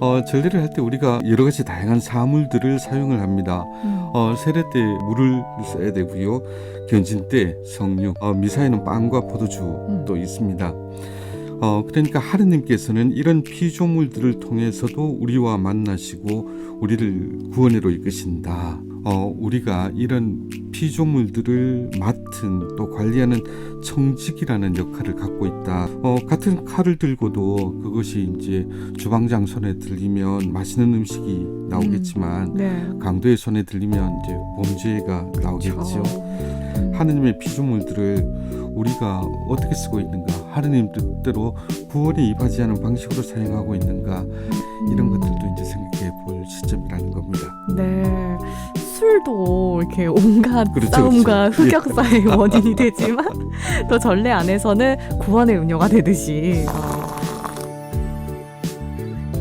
어, 전례를 할 때 우리가 여러 가지 다양한 사물들을 사용을 합니다. 음. 어, 세례 때 물을 써야 되고요. 견진 때 성령, 어, 미사에는 빵과 포도주도 있습니다. 어, 그러니까 하느님께서는 이런 피조물들을 통해서도 우리와 만나시고 우리를 구원으로 이끄신다. 어, 우리가 이런 피조물들을 맡은 또 관리하는 청직이라는 역할을 갖고 있다. 어, 같은 칼을 들고도 그것이 이제 주방장 손에 들리면 맛있는 음식이 나오겠지만 네. 강도의 손에 들리면 이제 범죄가 나오겠죠. 음. 하느님의 피조물들을 우리가 어떻게 쓰고 있는가, 하느님 뜻대로 구원에 입하지 않은 방식으로 사용하고 있는가 이런 음. 것들도 이제 생각해 볼 시점이라는 겁니다. 네. 술도 이렇게 온갖 그렇죠, 싸움과 그렇죠. 흑역사의 원인이 되지만 또 전례 안에서는 구원의 은효가 되듯이. 아,